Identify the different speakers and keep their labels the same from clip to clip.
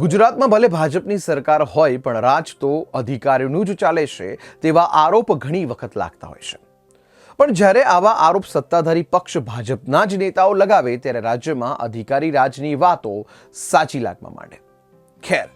Speaker 1: ગુજરાતમાં ભલે ભાજપની સરકાર હોય, પણ રાજ તો અધિકારીઓનું જ ચાલે છે તેવા આરોપ ઘણી વખત લાગતા હોય છે. પણ જ્યારે આવા આરોપ સત્તાધારી પક્ષ ભાજપના જ નેતાઓ લગાવે, ત્યારે રાજ્યમાં અધિકારી રાજની વાતો સાચી લાગવા માંડે. ખેર,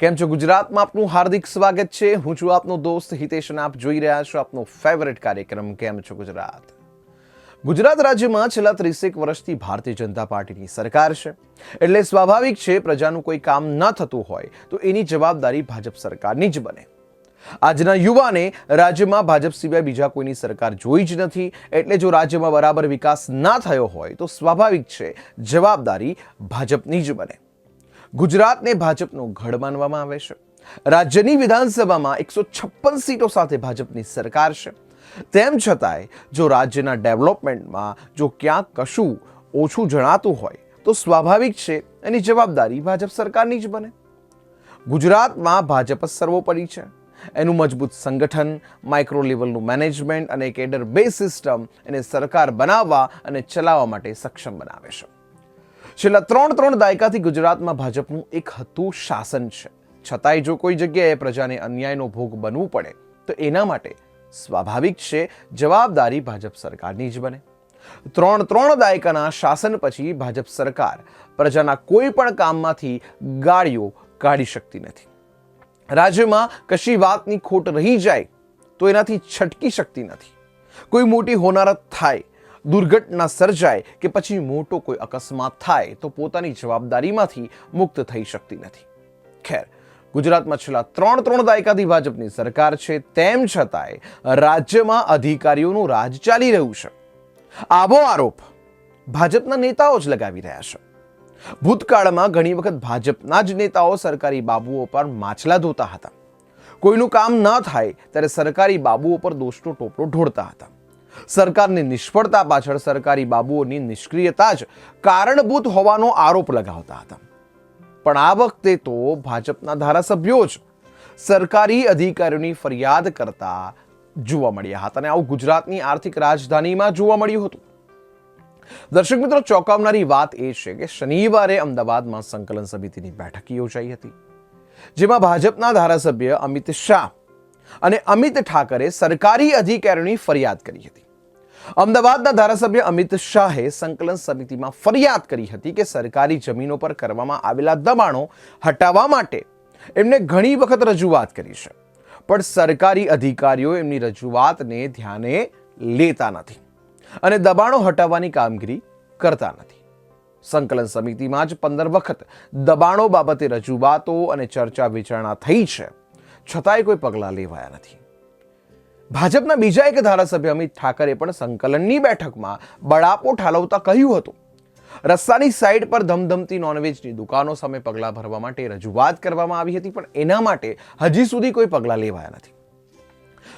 Speaker 1: કેમ છો ગુજરાતમાં આપનું હાર્દિક સ્વાગત છે? હું છું આપનો દોસ્ત હિતેશ આપ જોઈ રહ્યા છો આપનો ફેવરેટ કાર્યક્રમ, કેમ છો ગુજરાત? ગુજરાત રાજ્યમાં છેલ્લા ત્રીસેક વર્ષથી ભારતીય જનતા પાર્ટીની સરકાર છે. એટલે સ્વાભાવિક છે, પ્રજાનું કોઈ કામ ન થતું હોય, તો એની જવાબદારી ભાજપ સરકારની જ બને. આજના યુવાને રાજ્યમાં ભાજપ સિવાય બીજા કોઈની સરકાર જોઈ જ નથી, એટલે જો રાજ્યમાં બરાબર વિકાસ ના થયો હોય, તો સ્વાભાવિક છે, જવાબદારી ભાજપની જ બને. ગુજરાતને ભાજપનું ગઢ માનવામાં આવે છે. રાજ્યની વિધાનસભામાં એકસો છપ્પન સીટો સાથે ભાજપની સરકાર છે. તેમ છતાંય, જો રાજ્યના ડેવલપમેન્ટમાં જો ક્યાંક કશું ઓછું જણાતું હોય, તો સ્વાભાવિક છે, એની જવાબદારી ભાજપ સરકારની જ બને. ગુજરાતમાં ભાજપ જ સર્વોપરી છે. એનું મજબૂત સંગઠન માઇક્રો લેવલનું મેનેજમેન્ટ અને કેડર બેઝ સિસ્ટમ એને સરકાર બનાવવા અને ચલાવવા માટે સક્ષમ બનાવે છે. છેલ્લા ત્રણ ત્રણ દાયકાથી ગુજરાતમાં ભાજપનું એક હતું શાસન છે. છતાંય જો કોઈ જગ્યાએ પ્રજાને અન્યાયનો ભોગ બનવું પડે, તો એના માટે સ્વાભાવિક છે, જવાબદારી ભાજપ સરકારની જ બને. ત્રણ ત્રણ દાયકાના શાસન પછી ભાજપ સરકાર પ્રજાના કોઈ પણ કામમાંથી ગાળીઓ કાઢી શકતી નથી. રાજ્યમાં કશી વાતની ખોટ રહી જાય તો એનાથી છટકી શકતી નથી. કોઈ મોટી હોનારત થાય, દુર્ઘટના સર્જાય કે પછી મોટો કોઈ અકસ્માત થાય તો પોતાની જવાબદારીમાંથી મુક્ત થઈ શકતી નથી. ખેર ગુજરાતમાં છેલ્લા ત્રણ ત્રણ દાયકાથી ભાજપની સરકાર છે. તેમ છતાંય રાજ્યમાં અધિકારીઓનું રાજ ચાલી રહ્યું છે. આવો આરોપ ભાજપના નેતાઓ જ લગાવી રહ્યા છે. ભૂતકાળમાં ઘણી વખત ભાજપના જ નેતાઓ સરકારી બાબુઓ પર માછલા ધોતા હતા. કોઈનું કામ ન થાય ત્યારે સરકારી બાબુઓ પર દોષનો ટોપલો ઢોળતા હતા. સરકારની નિષ્ફળતા પાછળ સરકારી બાબુઓની નિષ્ક્રિયતા જ કારણભૂત હોવાનો આરોપ લગાવતા હતા. પણ આ વખતે તો ભાજપના ધારાસભ્યો જ સરકારી અધિકારીઓની ફરિયાદ કરતા જોવા મળ્યા હતા અને આવું ગુજરાતની આર્થિક રાજધાનીમાં જોવા મળ્યું હતું. દર્શક મિત્રો, ચોંકાવનારી વાત એ છે કે શનિવારે અમદાવાદમાં સંકલન સમિતિની બેઠક યોજાઈ હતી, જેમાં ભાજપના ધારાસભ્ય અમિત શાહ અને અમિત ઠાકરે સરકારી અધિકારીઓની ફરિયાદ કરી હતી. અમદાવાદના ધારાસભ્ય અમિત શાહે સંકલન સમિતિમાં ફરિયાદ કરી હતી કે સરકારી જમીનો પર કરવામાં આવેલા દબાણો હટાવવા માટે એમને ઘણી વખત રજૂઆત કરી છે. પણ સરકારી અધિકારીઓ એમની રજૂઆતને ધ્યાને લેતા નથી અને દબાણો હટાવવાની કામગીરી કરતા નથી. સંકલન સમિતિમાં જ પંદર વખત દબાણો બાબતે રજૂઆતો અને ચર્ચા વિચારણા થઈ છે. છતાંય કોઈ પગલાં લેવાયા નથી. ભાજપના બીજા એક ધારાસભ્ય અમિત ઠાકરે પણ સંકલનની બેઠકમાં બળાપો ઠાલવતા કહ્યું હતું. રસ્તાની સાઈડ પર ધમધમતી નોનવેજની દુકાનો સામે પગલાં ભરવા માટે રજૂઆત કરવામાં આવી હતી, પણ એના માટે હજી સુધી કોઈ પગલાં લેવાયા નથી.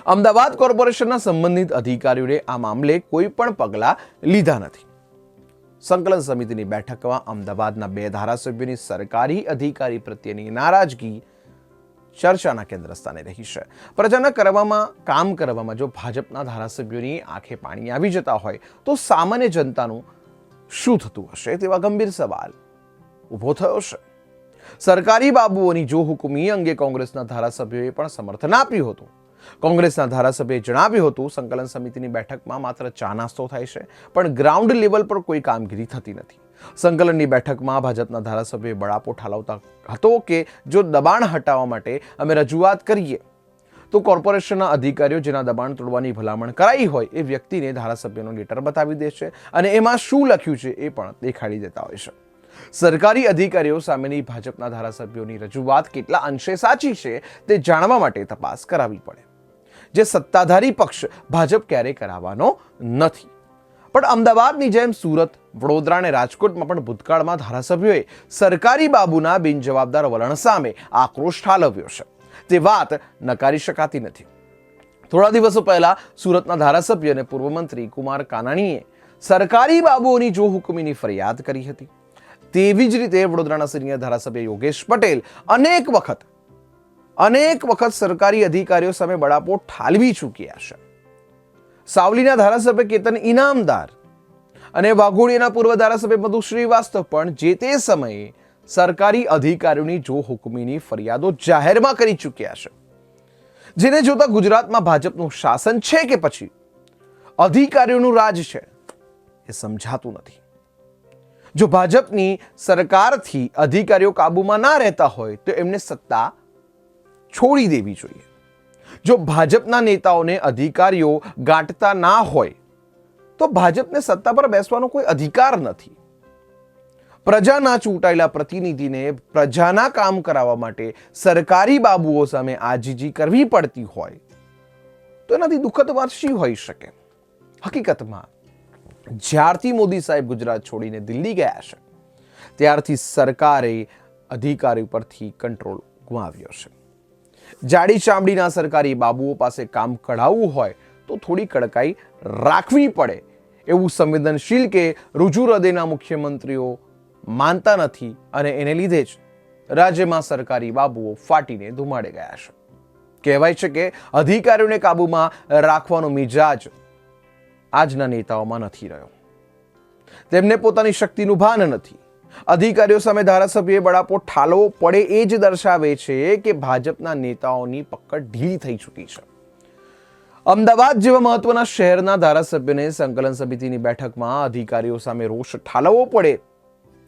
Speaker 1: અમદાવાદ કોર્પોરેશનના સંબંધિત અધિકારીઓએ આ મામલે કોઈ પણ પગલાં લીધા નથી. સંકલન સમિતિની બેઠકમાં અમદાવાદના બે ધારાસભ્યોની સરકારી અધિકારી પ્રત્યેની નારાજગી ચર્ચાના કેન્દ્ર સ્થાને રહી છે. પ્રજાના કરવામાં કામ કરવામાં જો ભાજપના ધારાસભ્યોની આંખે પાણી આવી જતા હોય, તો સામાન્ય જનતાનું શું થતું હશે? તેવા ગંભીર સવાલ ઊભો થયો છે. સરકારી બાબુઓની જો હુકમી અંગે કોંગ્રેસના ધારાસભ્યોએ પણ સમર્થન આપ્યું હતું. કોંગ્રેસના ધારાસભ્યએ જણાવ્યું હતું, સંકલન સમિતિની બેઠકમાં માત્ર ચા નાસ્તો થાય છે, પણ ગ્રાઉન્ડ લેવલ પર કોઈ કામગીરી થતી નથી. સંકલનની બેઠકમાં ભાજપના ધારાસભ્યએ બળાપો ઠાલવતા હતો કે જો દબાણ હટાવવા માટે અમે રજૂઆત કરીએ, તો કોર્પોરેશનના અધિકારીઓ જેના દબાણ તોડવાની ભલામણ કરાઈ હોય એ વ્યક્તિને ધારાસભ્યનો લેટર બતાવી દે છે અને એમાં શું લખ્યું છે એ પણ દેખાડી દેતા હોય છે. સરકારી અધિકારીઓ સામેની ભાજપના ધારાસભ્યોની રજૂઆત કેટલા અંશે સાચી છે તે જાણવા માટે તપાસ કરાવવી પડે. જે સત્તાધારી પક્ષ ભાજપ ક્યારેય કરાવવાનો નથી. પણ અમદાવાદની જેમ સુરત, વડોદરા અને રાજકોટમાં પણ ભૂતકાળમાં ધારાસભ્યોએ સરકારી બાબુના બિનજવાબદાર વલણ સામે આક્રોશ ઠાલવ્યો છે. તે વાત નકારી શકાતી નથી. થોડા દિવસો પહેલા સુરતના ધારાસભ્ય અને પૂર્વ મંત્રી કુમાર કાનાણીએ સરકારી બાબુઓની જો હુકમીની ફરિયાદ કરી હતી. તેવી જ રીતે વડોદરાના સિનિયર ધારાસભ્ય યોગેશ પટેલ અનેક વખત અનેક વખત સરકારી અધિકારીઓ સામે બળાપો ઠાલવી ચૂક્યા છે. સાવલીના ધારાસભ્ય કેતન ઇનામદાર અને વાઘોડિયાના પૂર્વ ધારાસભ્ય મધુ શ્રીવાસ્તવ પણ જે તે સમયે સરકારી અધિકારીઓની જો હુકમીની ફરિયાદો જાહેરમાં કરી ચૂક્યા છે. જેને જોતા ગુજરાતમાં ભાજપનું શાસન છે કે પછી? અધિકારીઓનું રાજ છે એ સમજાતું નથી. જો ભાજપની સરકારથી અધિકારીઓ કાબૂમાં ના રહેતા હોય તો એમને સત્તા છોડી દેવી જોઈએ. જો ભાજપના નેતાઓને અધિકારીઓ ગાંઠતા ના હોય, તો ભાજપને સત્તા પર બેસવાનો કોઈ અધિકાર નથી. પ્રજાના ચૂંટાયેલા પ્રતિનિધિને પ્રજાના કામ કરાવવા માટે સરકારી બાબુઓ સામે આજીજી કરવી પડતી હોય, તો એનાથી દુઃખદ વાત શી હોઈ શકે. હકીકતમાં, જ્યારથી મોદી સાહેબ ગુજરાત છોડીને દિલ્હી ગયા છે, ત્યારથી સરકારે અધિકારી પરથી કંટ્રોલ ગુમાવ્યો છે. જાડી ચામડીના સરકારી બાબુઓ પાસે કામ કઢાવવું હોય તો થોડી કડકાઈ રાખવી પડે. એવું સંવેદનશીલ કે રુજુ હૃદયના મુખ્યમંત્રીઓ માનતા નથી અને એને લીધે જ રાજ્યમાં સરકારી બાબુઓ ફાટીને ધુમાડે ગયા છે. કહેવાય છે કે અધિકારીઓને કાબૂમાં રાખવાનો મિજાજ આજના નેતાઓમાં નથી રહ્યો. તેમને પોતાની શક્તિનું ભાન નથી. અધિકારીઓ સામે ધારાસભ્યએ બળાપો ઠાલવો પડે એ જ દર્શાવે છે કે ભાજપના નેતાઓની પકડ ઢીલી થઈ ચૂકી છે. અમદાવાદ જેવા મહત્વના શહેરના ધારાસભ્યને સંકલન સમિતિની બેઠકમાં અધિકારીઓ સામે રોષ ઠાલવવો પડે.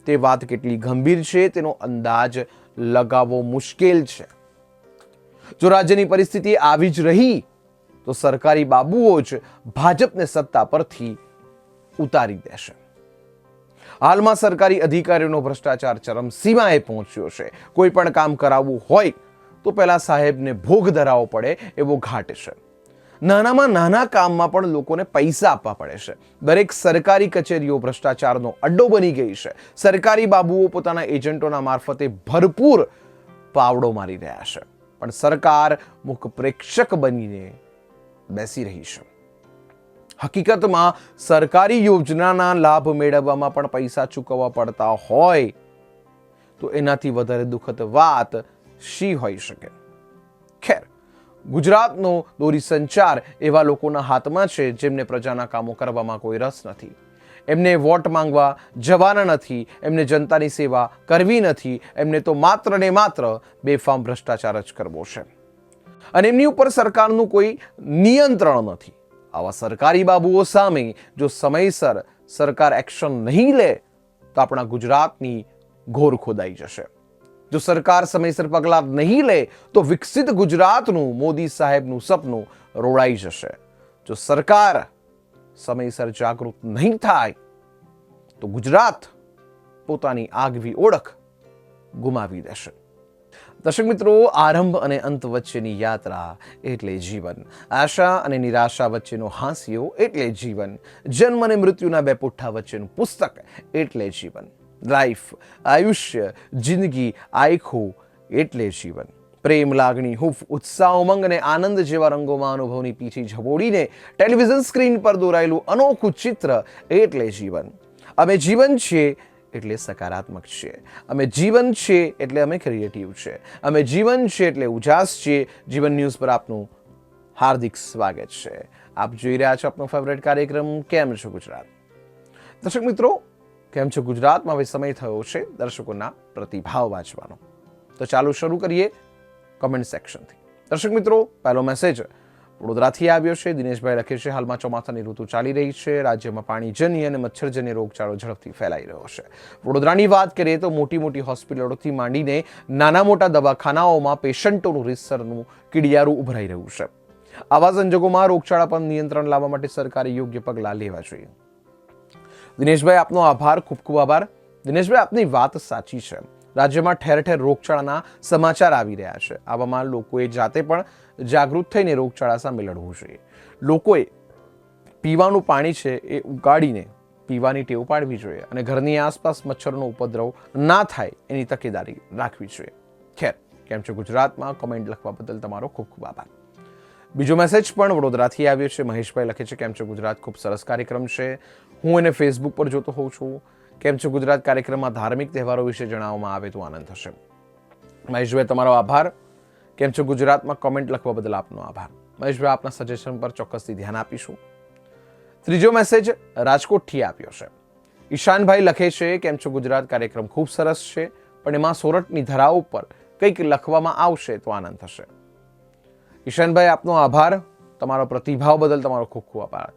Speaker 1: તે વાત કેટલી ગંભીર છે તેનો અંદાજ લગાવવો મુશ્કેલ છે. જો રાજ્યની પરિસ્થિતિ આવી જ રહી, તો સરકારી બાબુઓ જ ભાજપને સત્તા પરથી ઉતારી દેશે. હાલમાં સરકારી અધિકારીઓનો ભ્રષ્ટાચાર ચરમસીમાએ પહોંચ્યો છે. કોઈ પણ કામ કરાવવું હોય તો પહેલાં સાહેબને ભોગ ધરાવવો પડે એવો ઘાટ છે. નાનામાં નાના કામમાં પણ લોકોને પૈસા આપવા પડે છે. દરેક સરકારી કચેરીઓ ભ્રષ્ટાચારનો અડ્ડો બની ગઈ છે. સરકારી બાબુઓ પોતાના એજન્ટોના મારફતે ભરપૂર પાવડો મારી રહ્યા છે. પણ સરકાર મુખ પ્રેક્ષક બનીને બેસી રહી છે. હકીકતમાં સરકારી યોજનાના લાભ મેળવવામાં પણ પૈસા ચૂકવવા પડતા હોય તો એનાથી વધારે દુઃખદ વાત શી હોઈ શકે? ખેર, ગુજરાતનો દોરી સંચાર એવા લોકોના હાથમાં છે જેમને પ્રજાના કામો કરવામાં કોઈ રસ નથી. એમને વોટ માંગવા જવાના નથી, એમને જનતાની સેવા કરવી નથી, એમને તો માત્ર ને માત્ર બેફામ ભ્રષ્ટાચાર જ કરવો છે. અને એમની ઉપર સરકારનું કોઈ નિયંત્રણ નથી. આવા સરકારી બાબુઓ સામે જો સમયસર સરકાર એક્શન નહીં લે, તો આપણા ગુજરાતની ઘોર ખોદાઈ જશે. જો સરકાર સમયસર પગલાં નહીં લે, તો વિકસિત ગુજરાતનું, મોદી સાહેબનું સપનું રોડાઈ જશે. જો સરકાર સમયસર જાગૃત નહીં થાય, તો ગુજરાત પોતાની આગવી ઓળખ ગુમાવી દેશે. દર્શક મિત્રો, આરંભ અને અંત વચ્ચેની યાત્રા એટલે જીવન. આશા અને નિરાશા વચ્ચેનો હાંસિયો એટલે જીવન. જન્મ અને મૃત્યુના બે પુઠ્ઠા વચ્ચેનું પુસ્તક એટલે જીવન. લાઈફ આયુષ્ય, જિંદગી, આયખું એટલે જીવન. પ્રેમ, લાગણી, હૂફ, ઉત્સાહ, ઉમંગ અને આનંદ જેવા રંગોમાં અનુભવની પીછી ઝબોડીને ટેલિવિઝન સ્ક્રીન પર દોરાયેલું અનોખું ચિત્ર એટલે જીવન. અમે જીવન છીએ એટલે સકારાત્મક છે અમે જીવન છે એટલે અમે ક્રિએટિવ છે અમે જીવન છે એટલે ઉજાસ છીએ. જીવન ન્યૂઝ પર આપનું હાર્દિક સ્વાગત છે. આપ જોઈ રહ્યા છો આપનો ફેવરેટ કાર્યક્રમ કેમ છો ગુજરાત? દર્શક મિત્રો, કેમ છો ગુજરાતમાં? હવે સમય થયો છે દર્શકોના પ્રતિભાવ વાંચવાનો. તો ચાલો શરૂ કરીએ કમેન્ટ સેક્શનથી દર્શક મિત્રો, પહેલો મેસેજ વડોદરાથી આવ્યો છે. દિનેશભાઈ લખે છે. હાલમાં ચોમાસાની ઋતુ ચાલી રહી છે. રાજ્યમાં પાણીજન્ય અને મચ્છરજન્ય રોગચાળો ઝડપથી ફેલાઈ રહ્યો છે. વડોદરાની વાત કરીએ તો મોટી મોટી હોસ્પિટલોથી માંડીને નાના મોટા દવાખાનાઓમાં પેશન્ટોનું રીતસરનું કીડિયારું ઉભરાઈ રહ્યું છે. આવા સંજોગોમાં રોગચાળા પર નિયંત્રણ લાવવા માટે સરકારે યોગ્ય પગલાં લેવા જોઈએ. દિનેશભાઈ, આપનો આભાર. ખૂબ ખૂબ આભાર. દિનેશભાઈ, આપની વાત સાચી છે. રાજ્યમાં ઠેર ઠેર રોગચાળાના સમાચાર આવી રહ્યા છે. આવામાં લોકોએ જાતે પણ જાગૃત થઈને રોગચાળા સામે લડવું જોઈએ. લોકોએ પીવાનું પાણી છે એ ઉગાડીને પીવાની ટેવ પાડવી જોઈએ અને ઘરની આસપાસ મચ્છરનો ઉપદ્રવ ના થાય એની તકેદારી રાખવી જોઈએ. ખેર, કેમ છો ગુજરાતમાં? કોમેન્ટ લખવા બદલ તમારો ખૂબ ખૂબ આભાર. બીજો મેસેજ પણ વડોદરાથી આવ્યો છે. મહેશભાઈ લખે છે, કેમ છે ગુજરાત? ખૂબ સરસ કાર્યક્રમ છે. હું એને ફેસબુક પર જોતો હોઉં છું. કેમ છે ગુજરાત? કાર્યક્રમમાં ધાર્મિક તહેવારો વિશે જણાવવામાં આવે તો આનંદ થશે. મહેશભાઈ, તમારો આભાર. કેમ છો ગુજરાતમાં કોમેન્ટ લખવા બદલ આપનો આભાર. મહેશભાઈ, આપના સજેશન પર ચોક્કસથી ધ્યાન આપીશું. ત્રીજો મેસેજ રાજકોટથી આપ્યો છે. ઈશાનભાઈ લખે છે, કેમ છો ગુજરાત? કાર્યક્રમ ખૂબ સરસ છે, પણ એમાં સોરઠની ધરાઓ પર કંઈક લખવામાં આવશે તો આનંદ થશે. ઈશાનભાઈ, આપનો આભાર. તમારો પ્રતિભાવ બદલ તમારો ખૂબ ખૂબ આભાર.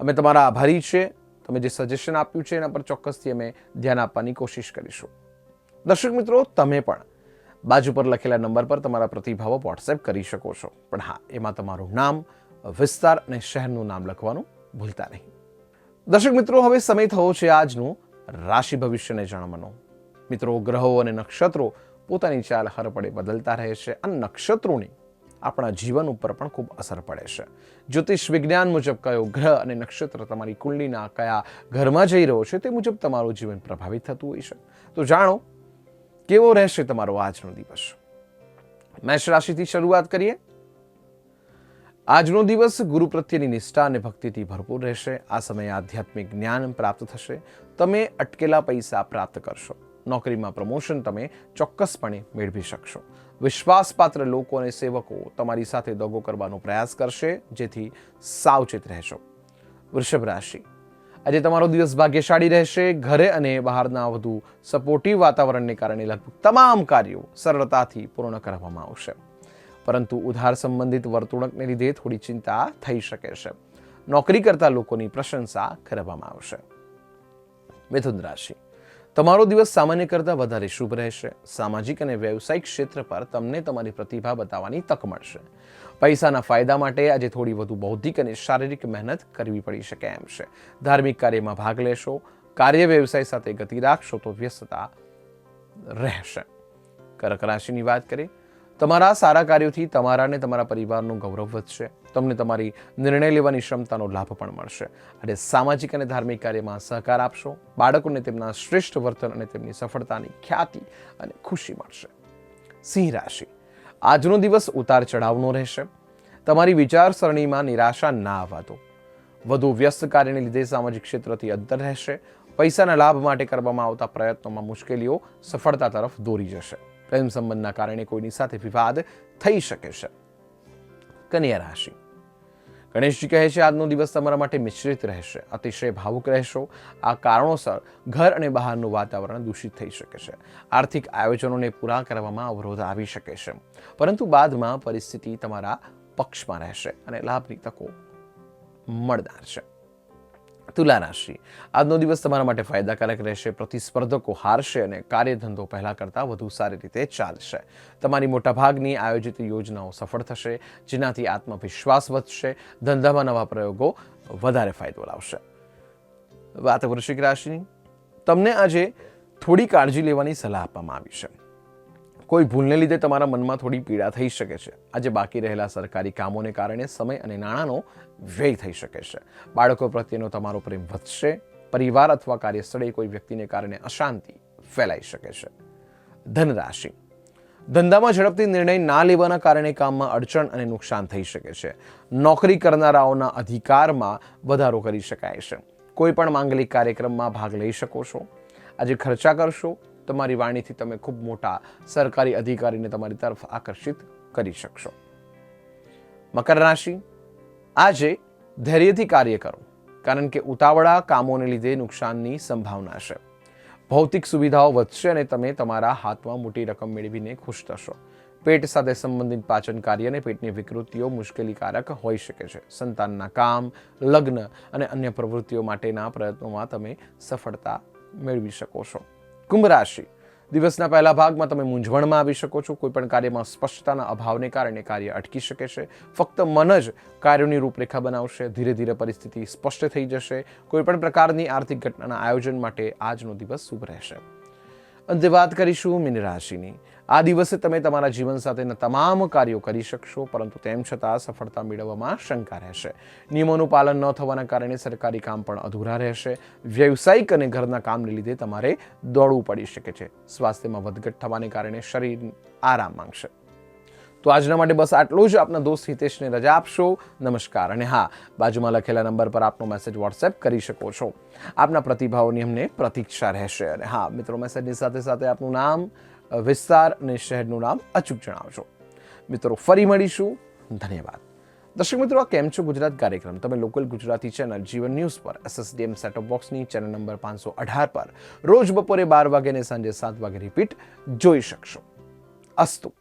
Speaker 1: અમે તમારા આભારી છીએ તમે જે સજેશન આપ્યું છે એના પર ચોક્કસથી અમે ધ્યાન આપવાની કોશિશ કરીશું. દર્શક મિત્રો, તમે પણ બાજુ પર લખેલા નંબર પર તમારા પ્રતિભાવો વોટ્સએપ કરી શકો છો. પણ હા, એમાં તમારું નામ, વિસ્તાર અને શહેરનું નામ લખવાનું ભૂલતા નહીં. દર્શક મિત્રો, હવે સમય થયો છે આજનું. રાશિ ભવિષ્યને જાણવાનો મિત્રો, ગ્રહો અને નક્ષત્રો પોતાની ચાલ હરપડે બદલતા રહે છે અને નક્ષત્રોની આપણા જીવન ઉપર પણ ખૂબ અસર પડે છે. જ્યોતિષ વિજ્ઞાન મુજબ કયો ગ્રહ અને નક્ષત્ર તમારી કુંડલીના કયા ઘરમાં જઈ રહ્યો છે તે મુજબ તમારું જીવન પ્રભાવિત થતું હોય છે. તો જાણો કેવો રહેશે તમારો આજનો દિવસ? મેષ રાશિથી શરૂઆત કરીએ. આજનો દિવસ ગુરુ પ્રત્યેની નિષ્ઠા અને ભક્તિથી ભરપૂર રહેશે. આ સમયે આધ્યાત્મિક જ્ઞાન પ્રાપ્ત થશે. તમે અટકેલા પૈસા પ્રાપ્ત કરશો. નોકરીમાં પ્રમોશન તમે ચોક્કસપણે મેળવી શકશો. વિશ્વાસપાત્ર લોકો અને સેવકો તમારી સાથે દગો કરવાનો પ્રયાસ કરશે, જેથી સાવચેત રહેશો. વૃષભ રાશિ. આજે તમારો દિવસ ભાગ્યશાળી રહેશે, ઘરે અને બહારના વધુ સપોર્ટિવ વાતાવરણને કારણે લગભગ તમામ કાર્યો સરળતાથી પૂર્ણ કરવામાં આવશે. પરંતુ ઉધાર સંબંધિત વર્તુળકને લીધે થોડી ચિંતા થઈ શકે છે. નોકરી કરતા લોકોની પ્રશંસા કરવામાં આવશે. મિથુન રાશિ. તમારો દિવસ સામાન્ય કરતાં વધારે શુભ રહેશે. સામાજિક અને વ્યવસાયિક ક્ષેત્ર પર તમને તમારી પ્રતિભા બતાવવાની તક મળશે. પૈસાના ફાયદા માટે આજે થોડી વધુ બૌદ્ધિક અને શારીરિક મહેનત કરવી પડી શકે એમ છે. ધાર્મિક કાર્યમાં ભાગ લેશો, કાર્ય વ્યવસાય સાથે ગતિ રાખશો તો વ્યસ્તતા રહેશે. કર્ક રાશિની વાત કરીએ, તમારા સારા કાર્યોથી તમારા અને તમારા પરિવારનું ગૌરવ વધશે. તમને તમારી નિર્ણય લેવાની ક્ષમતાનો લાભ પણ મળશે. અને સામાજિક અને ધાર્મિક કાર્યમાં સહકાર આપશો, બાળકોને તેમના શ્રેષ્ઠ વર્તન અને તેમની સફળતાની ખ્યાતિ અને ખુશી મળશે. સિંહ રાશિ. આજનો દિવસ ઉતાર ચઢાવનો રહેશે. તમારી વિચારસરણીમાં નિરાશા ના આવવા દો વધુ વ્યસ્ત કાર્યને લીધે સામાજિક ક્ષેત્રથી અંતર રહેશે. પૈસાના લાભ માટે કરવામાં આવતા પ્રયત્નોમાં મુશ્કેલીઓ સફળતા તરફ દોરી જશે. પ્રેમ સંબંધના કારણે કોઈની સાથે વિવાદ થઈ શકે છે. કન્યા રાશિ. ગણેશજી કહે છે, આજનો દિવસ તમારા માટે મિશ્રિત રહેશે, અતિશય ભાવુક રહેશો. આ કારણોસર ઘર અને બહારનું વાતાવરણ દૂષિત થઈ શકે છે. આર્થિક આયોજનોને પૂરા કરવામાં અવરોધ આવી શકે છે. પરંતુ બાદમાં પરિસ્થિતિ તમારા પક્ષમાં રહેશે અને લાભની તકો મળનાર છે. તુલા રાશિ આજનો દિવસ તમારા માટે ફાયદાકારક રહેશે, પ્રતિસ્પર્ધકો હારશે અને કાર્યધંધો પહેલાં કરતાં વધુ સારી રીતે ચાલશે. તમારી મોટાભાગની આયોજિત યોજનાઓ સફળ થશે, જેનાથી આત્મવિશ્વાસ વધશે, ધંધામાં નવા પ્રયોગો વધારે ફાયદો લાવશે. વાત વૃશ્ચિક રાશિની તમને આજે થોડી કાળજી લેવાની સલાહ આપવામાં આવી છે. કોઈ ભૂલને લીધે તમારા મનમાં થોડી પીડા થઈ શકે છે. આજે બાકી રહેલા સરકારી કામોને કારણે સમય અને નાણાંનો વ્યય થઈ શકે છે. બાળકો પ્રત્યેનો તમારો પ્રેમ વધશે. પરિવાર અથવા કાર્યસ્થળે કોઈ વ્યક્તિને કારણે અશાંતિ ફેલાઈ શકે છે. ધનરાશિ. ધંધામાં ઝડપથી નિર્ણય ના લેવાના કારણે કામમાં અડચણ અને નુકસાન થઈ શકે છે. નોકરી કરનારાઓના અધિકારમાં વધારો કરી શકાય છે. કોઈ પણ માંગલિક કાર્યક્રમમાં ભાગ લઈ શકો છો. આજે ખર્ચા કરશો. તમારી વાણીથી તમે ખૂબ મોટા સરકારી અધિકારીને તમારી તરફ આકર્ષિત કરી શકશો. મકર રાશિ, આજે ધૈર્યથી કાર્ય કરો, કારણ કે ઉતાવળા કામોને લીધે નુકસાનની સંભાવના છે. ભૌતિક સુવિધાઓ વધશે અને તમે તમારા હાથમાં મોટી રકમ મેળવીને ખુશ થશો. પેટ સાથે સંબંધિત પાચન કાર્ય અને પેટની વિકૃતિઓ મુશ્કેલીકારક હોઈ શકે છે. સંતાનના કામ, લગ્ન અને અન્ય પ્રવૃત્તિઓ માટેના પ્રયત્નોમાં તમે સફળતા મેળવી શકો છો. કુંભ રાશિ દિવસના પહેલા ભાગમાં તમે મૂંઝવણમાં આવી શકો છો. કોઈ પણ કાર્યમાં સ્પષ્ટતાના અભાવને કારણે કાર્ય અટકી શકે છે. ફક્ત મન જ કાર્યોની રૂપરેખા બનાવશે. ધીરે ધીરે પરિસ્થિતિ સ્પષ્ટ થઈ જશે. કોઈ પણ પ્રકારની આર્થિક ઘટનાના આયોજન માટે આજનો દિવસ શુભ રહેશે. અંતે વાત કરીશું મીન રાશિની આ દિવસે તમે તમારા જીવન સાથેના તમામ કાર્યો કરી શકશો, પરંતુ તેમ છતાં સફળતા મેળવવામાં શંકા રહેશે. નિયમોનું પાલન ન થવાના કારણે સરકારી કામ પણ અધૂરા રહેશે. વ્યવસાયિક અને ઘરના કામને લીધે તમારે દોડવું પડી શકે છે. સ્વાસ્થ્યમાં વધઘટ થવાને કારણે શરીર આરામ માંગશે. તો આજના માટે બસ આટલું જ. આપના દોસ્ત હિતેશને રજા આપશો. નમસ્કાર. અને હા, બાજુમાં લખેલા નંબર પર આપનો મેસેજ વોટ્સએપ કરી શકો છો. આપના પ્રતિભાવોની અમને પ્રતીક્ષા રહેશે. અને હા, મિત્રો મેસેજની સાથે સાથે આપનું નામ વિસ્તાર અને શહેરનું નામ અચૂક જણાવજો. મિત્રો, ફરી મળીશું. ધન્યવાદ. દર્શક મિત્રો, આ કેમ છો? ગુજરાત કાર્યક્રમ. તમે local Gujarati channel Jeevan news પર એસએસડીએમ સેટઅપ બોક્સની ચેનલ નંબર પાંચસો અઢાર પર રોજ બપોરે બાર વાગે અને સાંજે સાત વાગે રિપીટ જોઈ શકશો. અસ્તુ.